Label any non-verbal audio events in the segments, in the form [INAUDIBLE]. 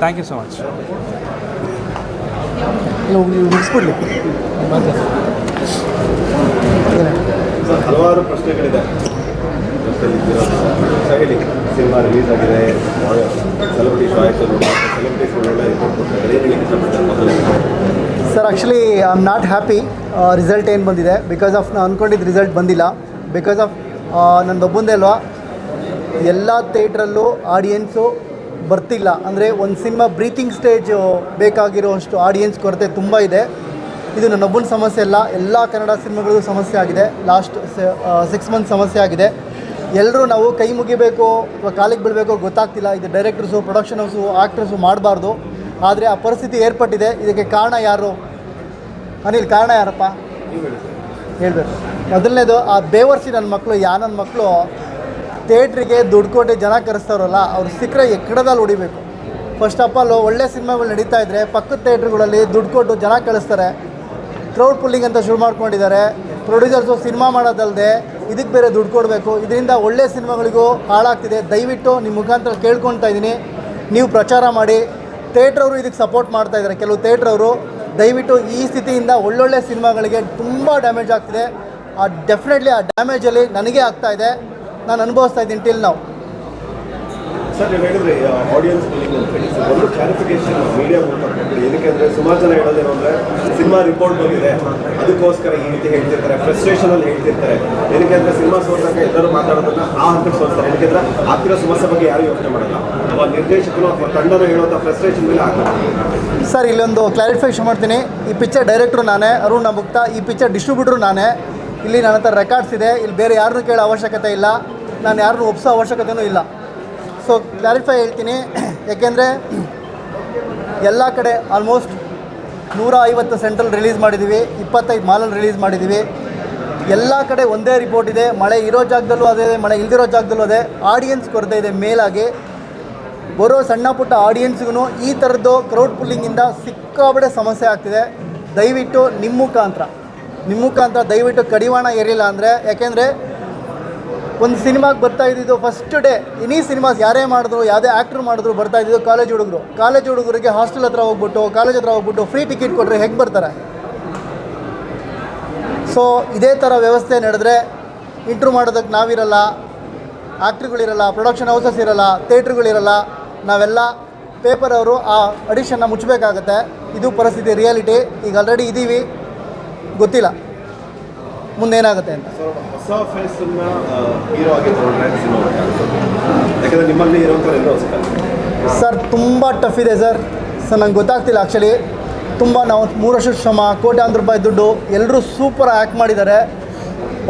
Thank you so much ಮುಗಿಸ್ಬಿಡ್ಲಿ sir ಹಲವಾರು ಪ್ರಶ್ನೆಗಳಿದೆ. ಹೇಳಿ ಸಿನಿಮಾ ರಿಲೀಸ್ ಆಗಿದೆ. ಸೆಲೆಬ್ರಿಟಿ ಶೋ ಆಯಿತು ಸೆಲೆಬ್ರಿಟೀಸ್ ಒಳ್ಳೆ ರಿಪೋರ್ಟ್ ಕೊಡ್ತಾರೆ ಏನು ಹೇಳಿ ಇಷ್ಟಪಡ್ತಾರೆ ಮೊದಲನೇ sir actually I am not happy result ಏನು ಬಂದಿದೆ? ಬಿಕಾಸ್ ಆಫ್ ನಾನು ಅಂದ್ಕೊಂಡಿದ್ದ ರಿಸಲ್ಟ್ ಬಂದಿಲ್ಲ. ಬಿಕಾಸ್ ಆಫ್ ನಂದೊಬ್ಬಂದೇ ಅಲ್ವಾ? ಎಲ್ಲ ಥಿಯೇಟ್ರಲ್ಲೂ ಆಡಿಯನ್ಸು ಬರ್ತಿಲ್ಲ. ಅಂದರೆ ಒಂದು ಸಿನಿಮಾ ಬ್ರೀತಿಂಗ್ ಸ್ಟೇಜ್ ಬೇಕಾಗಿರೋಷ್ಟು ಆಡಿಯನ್ಸ್ ಕೊರತೆ ತುಂಬ ಇದೆ. ಇದು ನನ್ನೊಬ್ಬನ ಸಮಸ್ಯೆ ಅಲ್ಲ ಎಲ್ಲ ಕನ್ನಡ ಸಿನಿಮಾಗಳಿಗೂ ಸಮಸ್ಯೆ ಆಗಿದೆ. ಲಾಸ್ಟ್ ಸಿಕ್ಸ್ ಮಂತ್ ಸಮಸ್ಯೆ ಆಗಿದೆ. ಎಲ್ಲರೂ ನಾವು ಕೈ ಮುಗಿಬೇಕು ಅಥವಾ ಕಾಲಿಗೆ ಬೀಳಬೇಕು ಗೊತ್ತಾಗ್ತಿಲ್ಲ. ಇದು ಡೈರೆಕ್ಟರ್ಸು ಪ್ರೊಡಕ್ಷನ್ ಹೌಸು ಆ್ಯಕ್ಟರ್ಸು ಮಾಡಬಾರ್ದು. ಆದರೆ ಆ ಪರಿಸ್ಥಿತಿ ಏರ್ಪಟ್ಟಿದೆ. ಇದಕ್ಕೆ ಕಾರಣ ಯಾರು? ಅನಿಲ್ ಕಾರಣ ಯಾರಪ್ಪ? ಹೇಳ್ಬೇಕು. ಮೊದಲನೇದು ಆ ಬೇವರ್ಸಿ ನನ್ನ ಮಕ್ಕಳು ಯಾ ನನ್ನ ಮಕ್ಕಳು ಥಿಯೇಟ್ರಿಗೆ ದುಡ್ಡು ಕೊಟ್ಟು ಜನ ಕರೆಸ್ತಾರಲ್ಲ ಅವ್ರು ಸಿಕ್ಕರೆ ಎಕ್ಕಡದಲ್ಲಿ ಹೊಡಿಬೇಕು. ಫಸ್ಟ್ ಆಫ್ ಆಲ್ ಒಳ್ಳೆ ಸಿನಿಮಾಗಳು ನಡೀತಾ ಇದ್ದರೆ ಪಕ್ಕದ ಥಿಯೇಟ್ರ್ಗಳಲ್ಲಿ ದುಡ್ಡು ಕೊಟ್ಟು ಜನ ಕಳಿಸ್ತಾರೆ. ಕ್ರೌಡ್ ಪುಲ್ಲಿಂಗ್ ಅಂತ ಶುರು ಮಾಡ್ಕೊಂಡಿದ್ದಾರೆ. ಪ್ರೊಡ್ಯೂಸರ್ಸು ಸಿನಿಮಾ ಮಾಡೋದಲ್ಲದೆ ಇದಕ್ಕೆ ಬೇರೆ ದುಡ್ಡು ಕೊಡಬೇಕು. ಇದರಿಂದ ಒಳ್ಳೆ ಸಿನಿಮಾಗಳಿಗೂ ಹಾಳಾಗ್ತಿದೆ. ದಯವಿಟ್ಟು ನಿಮ್ಮ ಮುಖಾಂತರ ಕೇಳ್ಕೊತಾ ಇದ್ದೀನಿ. ನೀವು ಪ್ರಚಾರ ಮಾಡಿ. ಥಿಯೇಟ್ರವರು ಇದಕ್ಕೆ ಸಪೋರ್ಟ್ ಮಾಡ್ತಾ ಇದ್ದಾರೆ. ಕೆಲವು ಥಿಯೇಟ್ರವರು, ದಯವಿಟ್ಟು ಈ ಸ್ಥಿತಿಯಿಂದ ಒಳ್ಳೊಳ್ಳೆ ಸಿನಿಮಾಗಳಿಗೆ ತುಂಬ ಡ್ಯಾಮೇಜ್ ಆಗ್ತಿದೆ. ಆ ಡೆಫಿನೆಟ್ಲಿ ಆ ಡ್ಯಾಮೇಜಲ್ಲಿ ನನಗೆ ಆಗ್ತಾ ಇದೆ. ನಾನು ಅನುಭವಿಸ್ತಾ ಇದ್ದೀನಿ ಟಿಲ್ ನಾವು ಸರ್ ನೀವು ಹೇಳಿದ್ರಿ ಆಡಿಯನ್ಸ್ ಒಂದು ಕ್ಲಾರಿಫಿಕೇಶನ್ ಮೀಡಿಯಾ ಏನಕ್ಕೆ ಅಂದರೆ ಸುಮಾರು ಜನ ಹೇಳೋದೇನು ಅಂದರೆ ಸಿನಿಮಾ ರಿಪೋರ್ಟ್ ಬಂದಿದೆ. ಅದಕ್ಕೋಸ್ಕರ ಈ ರೀತಿ ಹೇಳ್ತಿರ್ತಾರೆ ಫ್ರಸ್ಟ್ರೇಷನ್ ಅಲ್ಲಿ ಹೇಳ್ತಿರ್ತಾರೆ. ಏನಕ್ಕೆ ಅಂದರೆ ಸಿನಿಮಾ ಸೋತಾಗ ಎಲ್ಲರೂ ಮಾತಾಡೋದನ್ನ ಆ ಹಂತಕ್ಕೆ ಸೋಲ್ತಾರೆ ಏನಕ್ಕೆ ಅಂದರೆ ಆಗ್ತಿರೋ ಸಮಸ್ಯೆ ಬಗ್ಗೆ ಯಾರು ಯೋಚನೆ ಮಾಡಲ್ಲ. ಅಥವಾ ನಿರ್ದೇಶಕರು ಅಥವಾ ತಂಡನ ಹೇಳುವಂಥ ಫ್ರಸ್ಟ್ರೇಷನ್ ಮೇಲೆ ಆಗ್ತಾರೆ ಸರ್ ಇಲ್ಲೊಂದು ಕ್ಲಾರಿಫಿಕೇಶನ್ ಮಾಡ್ತೀನಿ. ಈ ಪಿಕ್ಚರ್ ಡೈರೆಕ್ಟ್ರು ನಾನೇ ಅರುಣ್ ನಬುಕ್ತಾ ಈ ಪಿಕ್ಚರ್ ಡಿಸ್ಟ್ರಿಬ್ಯೂಟ್ರು ನಾನೇ. ಇಲ್ಲಿ ನನ್ನ ಹತ್ರ ರೆಕಾರ್ಡ್ಸ್ ಇದೆ. ಇಲ್ಲಿ ಬೇರೆ ಯಾರನ್ನೂ ಕೇಳೋ ಅವಶ್ಯಕತೆ ಇಲ್ಲ. ನಾನು ಯಾರನ್ನೂ ಒಪ್ಸೋ ಅವಶ್ಯಕತೆಯೂ ಇಲ್ಲ. ಸೊ ಕ್ಲಾರಿಫೈ ಹೇಳ್ತೀನಿ. ಯಾಕೆಂದರೆ ಎಲ್ಲ ಕಡೆ ಆಲ್ಮೋಸ್ಟ್ ನೂರ ಐವತ್ತು ಸೆಂಟ್ರಲ್ ರಿಲೀಸ್ ಮಾಡಿದ್ದೀವಿ ಇಪ್ಪತ್ತೈದು ಮಾಲಲ್ಲಿ ರಿಲೀಸ್ ಮಾಡಿದ್ದೀವಿ ಎಲ್ಲ ಕಡೆ ಒಂದೇ ರಿಪೋರ್ಟ್ ಇದೆ. ಮಳೆ ಇರೋ ಜಾಗದಲ್ಲೂ ಅದೇ ಮಳೆ ಇಲ್ದಿರೋ ಜಾಗದಲ್ಲೂ ಅದೇ. ಆಡಿಯನ್ಸ್ ಕೊರತೆ ಇದೆ ಮೇಲಾಗಿ. ಬರೋ ಸಣ್ಣ ಪುಟ್ಟ ಆಡಿಯನ್ಸ್ಗೂ ಈ ಥರದ್ದು ಕ್ರೌಡ್ ಪುಲ್ಲಿಂಗಿಂದ ಸಿಕ್ಕಾಬಡೆ ಸಮಸ್ಯೆ ಆಗ್ತಿದೆ. ದಯವಿಟ್ಟು ನಿಮ್ಮ ಮುಖಾಂತರ. ನಿಮ್ಮ ಮುಖಾಂತರ ದಯವಿಟ್ಟು ಕಡಿವಾಣ ಏರಿಲ್ಲ ಅಂದರೆ, ಯಾಕೆಂದರೆ ಒಂದು ಸಿನಿಮಾಗೆ ಬರ್ತಾ ಇದ್ದಿದ್ದು ಫಸ್ಟ್ ಡೇ ಇನಿ ಸಿನಿಮಾಸ್ ಯಾರೇ ಮಾಡಿದ್ರು, ಯಾವುದೇ ಆ್ಯಕ್ಟ್ರು ಮಾಡಿದ್ರು ಬರ್ತಾ ಇದ್ದಿದ್ದು ಕಾಲೇಜ್ ಹುಡುಗರು. ಕಾಲೇಜ್ ಹುಡುಗರಿಗೆ ಹಾಸ್ಟೆಲ್ ಹತ್ರ ಹೋಗ್ಬಿಟ್ಟು ಕಾಲೇಜ್ ಹತ್ರ ಹೋಗ್ಬಿಟ್ಟು ಫ್ರೀ ಟಿಕೆಟ್ ಕೊಟ್ಟರೆ ಹೇಗೆ ಬರ್ತಾರೆ? ಸೊ ಇದೇ ಥರ ವ್ಯವಸ್ಥೆ ನಡೆದ್ರೆ ಇಂಟ್ರೂ ಮಾಡೋದಕ್ಕೆ ನಾವಿರಲ್ಲ ಆ್ಯಕ್ಟ್ರುಗಳಿರಲ್ಲ ಪ್ರೊಡಕ್ಷನ್ ಹೌಸಸ್ ಇರಲ್ಲ ಥಿಯೇಟ್ರುಗಳಿರಲ್ಲ ನಾವೆಲ್ಲ ಪೇಪರ್ ಅವರು ಆ ಅಡಿಷನ್ನ ಮುಚ್ಚಬೇಕಾಗತ್ತೆ. ಇದು ಪರಿಸ್ಥಿತಿ ರಿಯಾಲಿಟಿ ಈಗ ಆಲ್ರೆಡಿ ಇದ್ದೀವಿ ಗೊತ್ತಿಲ್ಲ. ಮುಂದೇನಾಗುತ್ತೆ ಅಂತ. ಹೊಸ ಫೇಸನ್ನ ಹೀರೋ ಆಗಿ ಯಾಕಂದ್ರೆ ನಿಮ್ಮಲ್ಲಿ ಸರ್ ತುಂಬ ಟಫ್ ಇದೆ ಸರ್. ಸರ್ ನಂಗೆ ಗೊತ್ತಾಗ್ತಿಲ್ಲ ಆ್ಯಕ್ಚುಲಿ ತುಂಬ ನಾವು ಮೂರು ವರ್ಷದ ಶ್ರಮ ಕೋಟ್ಯಾಂತರ ರೂಪಾಯಿ ದುಡ್ಡು ಎಲ್ಲರೂ ಸೂಪರ್ ಆ್ಯಕ್ಟ್ ಮಾಡಿದ್ದಾರೆ.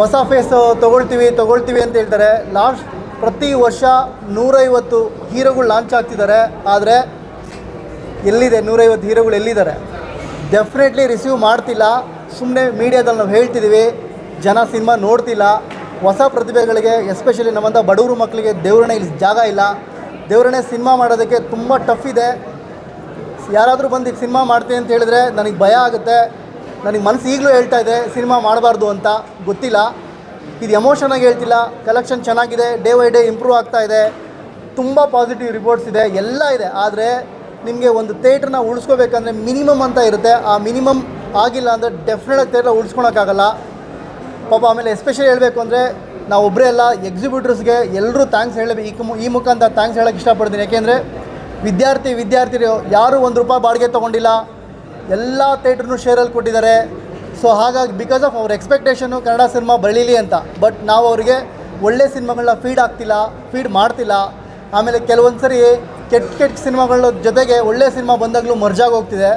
ಹೊಸ ಫೇಸ್ ತೊಗೊಳ್ತೀವಿ ತೊಗೊಳ್ತೀವಿ ಅಂತ ಹೇಳ್ತಾರೆ. ಲಾಸ್ಟ್ ಪ್ರತಿ ವರ್ಷ ನೂರೈವತ್ತು ಹೀರೋಗಳು ಲಾಂಚ್ ಆಗ್ತಿದ್ದಾರೆ. ಆದರೆ ಎಲ್ಲಿದೆ ನೂರೈವತ್ತು ಹೀರೋಗಳು ಎಲ್ಲಿದ್ದಾರೆ? ಡೆಫಿನೆಟ್ಲಿ ರಿಸೀವ್ ಮಾಡ್ತಿಲ್ಲ. ಸುಮ್ಮನೆ ಮೀಡಿಯಾದಲ್ಲಿ ನಾವು ಹೇಳ್ತಿದ್ದೀವಿ ಜನ ಸಿನಿಮಾ ನೋಡ್ತಿಲ್ಲ. ಹೊಸ ಪ್ರತಿಭೆಗಳಿಗೆ ಎಸ್ಪೆಷಲಿ ನಮ್ಮಂಥ ಬಡವರು ಮಕ್ಕಳಿಗೆ ದೇವರಣೆ ಇಲ್ಲಿ ಜಾಗ ಇಲ್ಲ. ದೇವರಣೆ ಸಿನಿಮಾ ಮಾಡೋದಕ್ಕೆ ತುಂಬ ಟಫ್ ಇದೆ. ಯಾರಾದರೂ ಬಂದು ಈಗ ಸಿನಿಮಾ ಮಾಡ್ತೀನಿ ಅಂತ ಹೇಳಿದ್ರೆ ನನಗೆ ಭಯ ಆಗುತ್ತೆ. ನನಗೆ ಮನಸ್ಸು ಈಗಲೂ ಹೇಳ್ತಾ ಇದೆ, ಸಿನಿಮಾ ಮಾಡಬಾರ್ದು ಅಂತ. ಗೊತ್ತಿಲ್ಲ. ಇದು ಎಮೋಷನಾಗಿ ಹೇಳ್ತಿಲ್ಲ. ಕಲೆಕ್ಷನ್ ಚೆನ್ನಾಗಿದೆ. ಡೇ ಬೈ ಡೇ ಇಂಪ್ರೂವ್ ಆಗ್ತಾ ಇದೆ. ತುಂಬ ಪಾಸಿಟಿವ್ ರಿಪೋರ್ಟ್ಸ್ ಇದೆ. ಎಲ್ಲ ಇದೆ. ಆದರೆ ನಿಮಗೆ ಒಂದು ಥಿಯೇಟ್ರನ್ನ ಉಳಿಸ್ಕೋಬೇಕಂದ್ರೆ ಮಿನಿಮಮ್ ಅಂತ ಇರುತ್ತೆ. ಆ ಮಿನಿಮಮ್ ಆಗಿಲ್ಲ ಅಂದರೆ ಡೆಫಿನೆಟಾಗಿ ಥಿಯೇಟ್ರ್ ಉಳಿಸ್ಕೊಳಕ್ಕಾಗಲ್ಲ. ಪಾಪ ಆಮೇಲೆ ಎಸ್ಪೆಷಲಿ ಹೇಳಬೇಕು ಅಂದರೆ ನಾವು ಒಬ್ಬರೇ ಎಲ್ಲ ಎಕ್ಸಿಬ್ಯೂಟರ್ಸ್ಗೆ ಎಲ್ಲರೂ ಥ್ಯಾಂಕ್ಸ್ ಹೇಳಬೇಕು ಈ ಈ ಮುಖಾಂತರ ಥ್ಯಾಂಕ್ಸ್ ಹೇಳೋಕ್ಕೆ ಇಷ್ಟಪಡ್ತೀನಿ. ಯಾಕೆಂದರೆ ವಿದ್ಯಾರ್ಥಿ ವಿದ್ಯಾರ್ಥಿರು ಯಾರೂ ಒಂದು ರೂಪಾಯಿ ಬಾಡಿಗೆ ತೊಗೊಂಡಿಲ್ಲ. ಎಲ್ಲ ಥಿಯೇಟ್ರನ್ನು ಶೇರಲ್ಲಿ ಕೊಟ್ಟಿದ್ದಾರೆ. ಸೊ ಹಾಗಾಗಿ ಬಿಕಾಸ್ ಆಫ್ ಅವ್ರ ಎಕ್ಸ್ಪೆಕ್ಟೇಷನ್ನು ಕನ್ನಡ ಸಿನಿಮಾ ಬೆಳೀಲಿ ಅಂತ. ಬಟ್ ನಾವು ಅವರಿಗೆ ಒಳ್ಳೆ ಸಿನಿಮಾಗಳನ್ನ ಫೀಡ್ ಆಗ್ತಿಲ್ಲ ಫೀಡ್ ಮಾಡ್ತಿಲ್ಲ. ಆಮೇಲೆ ಕೆಲವೊಂದು ಸರಿ ಕೆಟ್ಟ ಕೆಟ್ಟ ಸಿನಿಮಾಗಳ ಜೊತೆಗೆ ಒಳ್ಳೆ ಸಿನಿಮಾ ಬಂದಾಗಲೂ ಮರ್ಜಾಗಿ ಹೋಗ್ತಿದೆ.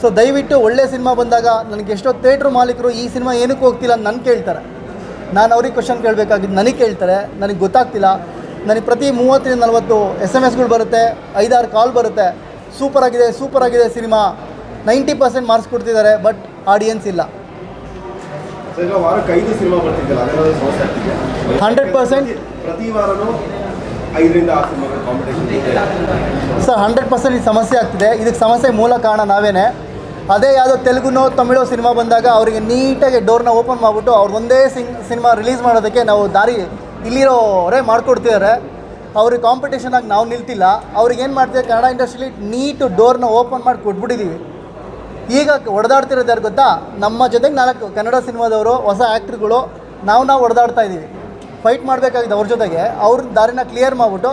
ಸೊ ದಯವಿಟ್ಟು ಒಳ್ಳೆ ಸಿನಿಮಾ ಬಂದಾಗ ನನಗೆ ಎಷ್ಟೋ ಥಿಯೇಟ್ರ್ ಮಾಲೀಕರು ಈ ಸಿನಿಮಾ ಏನಕ್ಕೆ ಹೋಗ್ತಿಲ್ಲ ಅಂತ ನನ್ನ ಕೇಳ್ತಾರೆ. ನಾನು ಅವ್ರಿಗೆ ಕ್ವಶನ್ ಕೇಳಬೇಕಾಗಿದ್ದು ನನಗೆ ಕೇಳ್ತಾರೆ ನನಗೆ ಗೊತ್ತಾಗ್ತಿಲ್ಲ. ನನಗೆ ಪ್ರತಿ ಮೂವತ್ತರಿಂದ ನಲವತ್ತು ಎಸ್ ಎಂ ಎಸ್ಗಳು ಬರುತ್ತೆ ಐದಾರು ಕಾಲ್ ಬರುತ್ತೆ. ಸೂಪರ್ ಆಗಿದೆ ಸೂಪರ್ ಆಗಿದೆ ಸಿನಿಮಾ. ನೈಂಟಿ ಪರ್ಸೆಂಟ್ ಮಾರ್ಕ್ಸ್ ಕೊಡ್ತಿದ್ದಾರೆ ಬಟ್ ಆಡಿಯನ್ಸ್ ಇಲ್ಲ. ಹಂಡ್ರೆಡ್ ಪರ್ಸೆಂಟ್ ವಾರಕ್ಕೆ ಐದು ಸಿನಿಮಾ ಬರ್ತಿದ್ದಲ್ಲ ಅದೆಲ್ಲ ಸಮಸ್ಯೆ ಆಗ್ತಿದೆ. 100% ಪ್ರತಿ ವಾರನೂ ಐದರಿಂದ ಆರು ಸಿನಿಮಾಗಳ ಕಾಂಪಿಟೇಷನ್ ಸರ್ ಹಂಡ್ರೆಡ್ ಪರ್ಸೆಂಟ್ ಈ ಸಮಸ್ಯೆ ಆಗ್ತಿದೆ. ಇದಕ್ಕೆ ಸಮಸ್ಯೆ ಮೂಲ ಕಾರಣ ನಾವೇನೆ. ಅದೇ ಯಾವುದೋ ತೆಲುಗುನೋ ತಮಿಳೋ ಸಿನಿಮಾ ಬಂದಾಗ ಅವರಿಗೆ ನೀಟಾಗಿ ಡೋರ್ನ ಓಪನ್ ಮಾಡಿಬಿಟ್ಟು ಅವ್ರು ಒಂದೇ ಸಿಂಗ್ ಸಿನಿಮಾ ರಿಲೀಸ್ ಮಾಡೋದಕ್ಕೆ ನಾವು ದಾರಿ ಇಲ್ಲಿರೋರೇ ಮಾಡಿಕೊಡ್ತಿದ್ದಾರೆ ಅವ್ರಿಗೆ ಕಾಂಪಿಟೇಷನ್ ಆಗಿ ನಾವು ನಿಲ್ತಿಲ್ಲ. ಅವ್ರಿಗೆ ಏನು ಮಾಡ್ತೀವಿ ಕನ್ನಡ ಇಂಡಸ್ಟ್ರಿಲಿ ನೀಟು ಡೋರ್ನ ಓಪನ್ ಮಾಡಿ ಕೊಟ್ಬಿಟ್ಟಿದ್ದೀವಿ ಈಗ ಹೊಡೆದಾಡ್ತಿರೋದು ಯಾರು ಗೊತ್ತಾ? ನಮ್ಮ ಜೊತೆಗೆ ನಾಲ್ಕು ಕನ್ನಡ ಸಿನಿಮಾದವರು, ಹೊಸ ಆ್ಯಕ್ಟ್ರುಗಳು ನಾವು ನಾವು ಹೊಡೆದಾಡ್ತಾ ಇದ್ದೀವಿ ಫೈಟ್ ಮಾಡಬೇಕಾಗಿದೆ ಅವ್ರ ಜೊತೆಗೆ. ಅವ್ರ ದಾರಿನ ಕ್ಲಿಯರ್ ಮಾಡಿಬಿಟ್ಟು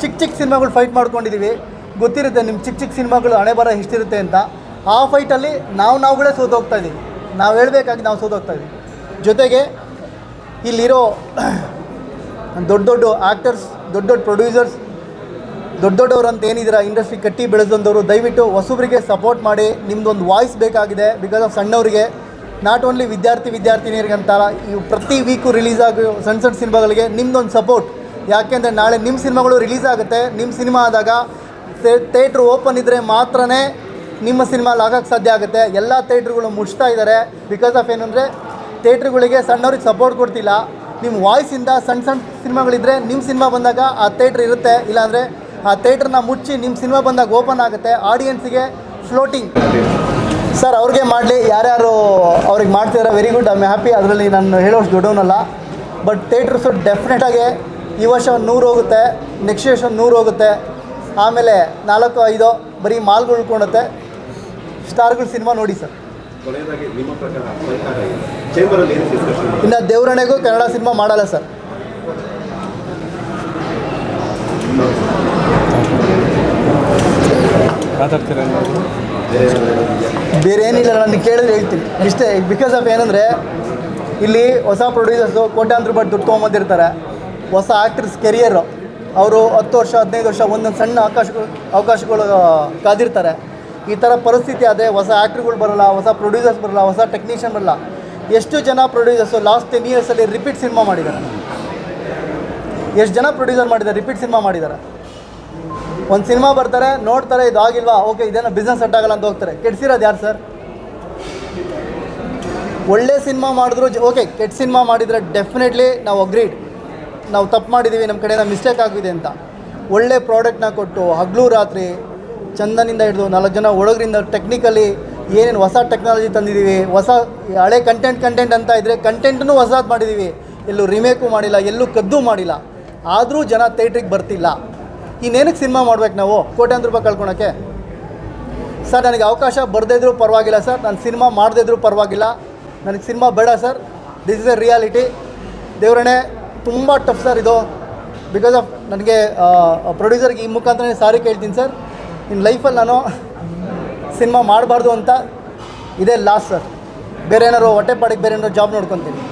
ಚಿಕ್ಕ ಚಿಕ್ಕ ಸಿನಿಮಾಗಳು ಫೈಟ್ ಮಾಡ್ಕೊಂಡಿದ್ದೀವಿ ಗೊತ್ತಿರುತ್ತೆ ನಿಮ್ಮ ಚಿಕ್ಕ ಚಿಕ್ಕ ಸಿನಿಮಾಗಳು ಹಣೆ ಬರ ಎಷ್ಟಿರುತ್ತೆ ಅಂತ. ಆ ಫೈಟಲ್ಲಿ ನಾವು ನಾವುಗಳೇ ಸೋತೋಗ್ತಾ ಇದ್ದೀವಿ. ನಾವು ಹೇಳಬೇಕಾಗಿ ನಾವು ಸೋತೋಗ್ತಾ ಇದ್ದೀವಿ. ಜೊತೆಗೆ ಇಲ್ಲಿರೋ [CLEARS THROAT] ದೊಡ್ಡ ದೊಡ್ಡ ಆ್ಯಕ್ಟರ್ಸ್ ದೊಡ್ಡ ದೊಡ್ಡ ಪ್ರೊಡ್ಯೂಸರ್ಸ್ ದೊಡ್ಡ ದೊಡ್ಡವರು ಅಂತ ಏನಿದ್ದೀರಾ ಇಂಡಸ್ಟ್ರಿ ಕಟ್ಟಿ ಬೆಳೆದಂಥವ್ರು ದಯವಿಟ್ಟು ಹೊಸಬ್ರಿಗೆ ಸಪೋರ್ಟ್ ಮಾಡಿ ನಿಮ್ಮದೊಂದು ವಾಯ್ಸ್ ಬೇಕಾಗಿದೆ ಬಿಕಾಸ್ ಆಫ್ ಸಣ್ಣವರಿಗೆ. ನಾಟ್ ಓನ್ಲಿ ವಿದ್ಯಾರ್ಥಿ ವಿದ್ಯಾರ್ಥಿನಿಯರಿಗಂತಲ್ಲ ಇವು ಪ್ರತಿ ವೀಕು ರಿಲೀಸ್ ಆಗೋ ಸಣ್ಣ ಸಣ್ಣ ಸಿನಿಮಾಗಳಿಗೆ ನಿಮ್ಮದೊಂದು ಸಪೋರ್ಟ್ ಯಾಕೆಂದರೆ ನಾಳೆ ನಿಮ್ಮ ಸಿನಿಮಾಗಳು ರಿಲೀಸ್ ಆಗುತ್ತೆ. ನಿಮ್ಮ ಸಿನಿಮಾ ಆದಾಗ ಥೇಟ್ರ್ ಓಪನ್ ಇದ್ದರೆ ಮಾತ್ರನೇ ನಿಮ್ಮ ಸಿನಿಮಾ ಆಗೋಕ್ಕೆ ಸಾಧ್ಯ ಆಗುತ್ತೆ. ಎಲ್ಲ ಥೇಟ್ರ್ಗಳು ಮುಚ್ತಾ ಇದ್ದಾರೆ ಬಿಕಾಸ್ ಆಫ್ ಏನಂದರೆ ಥೇಟ್ರ್ಗಳಿಗೆ ಸಣ್ಣವ್ರಿಗೆ ಸಪೋರ್ಟ್ ಕೊಡ್ತಿಲ್ಲ. ನಿಮ್ಮ ವಾಯ್ಸಿಂದ ಸಣ್ಣ ಸಣ್ಣ ಸಿನಿಮಾಗಳಿದ್ದರೆ ನಿಮ್ಮ ಸಿನಿಮಾ ಬಂದಾಗ ಆ ಥೇಟ್ರ್ ಇರುತ್ತೆ. ಇಲ್ಲಾಂದರೆ ಆ ಥೇಟ್ರನ್ನ ಮುಚ್ಚಿ ನಿಮ್ಮ ಸಿನಿಮಾ ಬಂದಾಗ ಓಪನ್ ಆಗುತ್ತೆ. ಆಡಿಯನ್ಸಿಗೆ ಫ್ಲೋಟಿಂಗ್ ಸರ್ ಅವ್ರಿಗೆ ಮಾಡಲಿ. ಯಾರ್ಯಾರು ಅವ್ರಿಗೆ ಮಾಡ್ತಿದ್ದಾರೆ very good I am happy ಅದರಲ್ಲಿ ನಾನು ಹೇಳೋಷ್ಟು ದೊಡ್ಡವನಲ್ಲ. ಬಟ್ ಥೇಟ್ರಸು ಡೆಫಿನೆಟಾಗಿ ಈ ವರ್ಷ ಒಂದು ನೂರು ಹೋಗುತ್ತೆ. ನೆಕ್ಸ್ಟ್ ವರ್ಷ ಒಂದು ನೂರು ಹೋಗುತ್ತೆ. ಆಮೇಲೆ ನಾಲ್ಕು, ಐದು, ಬರೀ ಮಾಲ್ಗಳು ಉಳ್ಕೊಳುತ್ತೆ ಸ್ಟಾರ್ಗಳ ಸಿನಿಮಾ ನೋಡಿ ಸರ್. ಇನ್ನು ದೇವರಣೆಗೂ ಕನ್ನಡ ಸಿನಿಮಾ ಮಾಡಲ್ಲ ಸರ್. ಬೇರೆ ಏನಿಲ್ಲ ನಾನು ಕೇಳಿದ್ರೆ ಹೇಳ್ತೀನಿ. ಇಷ್ಟೇ ಬಿಕಾಸ್ ಆಫ್ ಏನಂದರೆ ಇಲ್ಲಿ ಹೊಸ ಪ್ರೊಡ್ಯೂಸರ್ಸು ಕೋಟ್ಯಾಂತರ ರೂಪಾಯಿ ದುಡ್ಡು ತೊಗೊಂಬಂದಿರ್ತಾರೆ. ಹೊಸ ಆ್ಯಕ್ಟ್ರಸ್ ಕೆರಿಯರು ಅವರು ಹತ್ತು ವರ್ಷ ಹದಿನೈದು ವರ್ಷ ಒಂದೊಂದು ಸಣ್ಣ ಅವಕಾಶಗಳು ಅವಕಾಶಗಳು ಕಾದಿರ್ತಾರೆ. ಈ ಥರ ಪರಿಸ್ಥಿತಿ ಆದರೆ ಹೊಸ ಆ್ಯಕ್ಟ್ರುಗಳು ಬರಲ್ಲ, ಹೊಸ ಪ್ರೊಡ್ಯೂಸರ್ಸ್ ಬರಲ್ಲ, ಹೊಸ ಟೆಕ್ನಿಷಿಯನ್ ಬರಲ್ಲ. ಎಷ್ಟು ಜನ ಪ್ರೊಡ್ಯೂಸರ್ಸು ಲಾಸ್ಟ್ ಟೆನ್ ಇಯರ್ಸಲ್ಲಿ ರಿಪೀಟ್ ಸಿನಿಮಾ ಮಾಡಿದ್ದಾರೆ? ಎಷ್ಟು ಜನ ಪ್ರೊಡ್ಯೂಸರ್ ಮಾಡಿದ್ದಾರೆ, ರಿಪೀಟ್ ಸಿನಿಮಾ ಮಾಡಿದ್ದಾರೆ? ಒಂದು ಸಿನಿಮಾ ಬರ್ತಾರೆ, ನೋಡ್ತಾರೆ, ಇದು ಆಗಿಲ್ವಾ? ಓಕೆ, ಇದೇನೋ ಬಿಸ್ನೆಸ್ ಸೆಟ್ ಆಗಲ್ಲ ಅಂತ ಹೋಗ್ತಾರೆ. ಕೆಡ್ಸಿರೋದು ಯಾರು ಸರ್? ಒಳ್ಳೆ ಸಿನಿಮಾ ಮಾಡಿದ್ರು ಓಕೆ, ಕೆಟ್ಟ ಸಿನಿಮಾ ಮಾಡಿದರೆ ಡೆಫಿನೆಟ್ಲಿ ನಾವು ಅಗ್ರೀಡ್ ನಾವು ತಪ್ಪು ಮಾಡಿದ್ದೀವಿ ನಮ್ಮ ಕಡೆಯಿಂದ ಮಿಸ್ಟೇಕ್ ಆಗಿದೆ ಅಂತ. ಒಳ್ಳೆ ಪ್ರಾಡಕ್ಟ್ನ ಕೊಟ್ಟು ಹಗಲು ರಾತ್ರಿ ಚಂದನಿಂದ ಹಿಡಿದು ನಾಲ್ಕು ಜನ ಒಳಗರಿಂದ ಟೆಕ್ನಿಕಲಿ ಏನೇನು ಹೊಸ ಟೆಕ್ನಾಲಜಿ ತಂದಿದ್ದೀವಿ ಹೊಸ ಹಳೆ ಕಂಟೆಂಟ್ ಕಂಟೆಂಟ್ ಅಂತ ಇದ್ದರೆ ಕಂಟೆಂಟನ್ನು ಹೊಸದು ಮಾಡಿದ್ದೀವಿ ಎಲ್ಲೂ ರಿಮೇಕು ಮಾಡಿಲ್ಲ, ಎಲ್ಲೂ ಕದ್ದು ಮಾಡಿಲ್ಲ. ಆದರೂ ಜನ ಥೇಟ್ರಿಗೆ ಬರ್ತಿಲ್ಲ. ಇನ್ನೇನಕ್ಕೆ ಸಿನಿಮಾ ಮಾಡ್ಬೇಕು ನಾವು? ಕೋಟ್ಯಾಂತರ ರೂಪಾಯಿ ಕಳ್ಕೊಳಕ್ಕೆ? ಸರ್ ನನಗೆ ಅವಕಾಶ ಬರದೇ ಇದ್ರೂ ಪರವಾಗಿಲ್ಲ ಸರ್ ನಾನು ಸಿನಿಮಾ ಮಾಡದೇ ಇದ್ರೂ ಪರವಾಗಿಲ್ಲ. ನನಗೆ ಸಿನಿಮಾ ಬೇಡ sir this is a reality ದೇವರಣೆ ತುಂಬ ಟಫ್ ಸರ್ ಇದು. ಬಿಕಾಸ್ ಆಫ್ ನನಗೆ ಪ್ರೊಡ್ಯೂಸರ್ಗೆ ಈ ಮುಖಾಂತರ ಸಾರಿ ಕೇಳ್ತೀನಿ ಸರ್ ಇನ್ನು ಲೈಫಲ್ಲಿ ನಾನು ಸಿನಿಮಾ ಮಾಡಬಾರ್ದು ಅಂತ ಇದೇ ಲಾಸ್ಟ್ ಸರ್ ಬೇರೆ ಏನಾದ್ರು ಹೊಟ್ಟೆ ಪಾಡಿಗೆ ಬೇರೆ ಏನಾದ್ರು ಜಾಬ್ ನೋಡ್ಕೊತೀನಿ.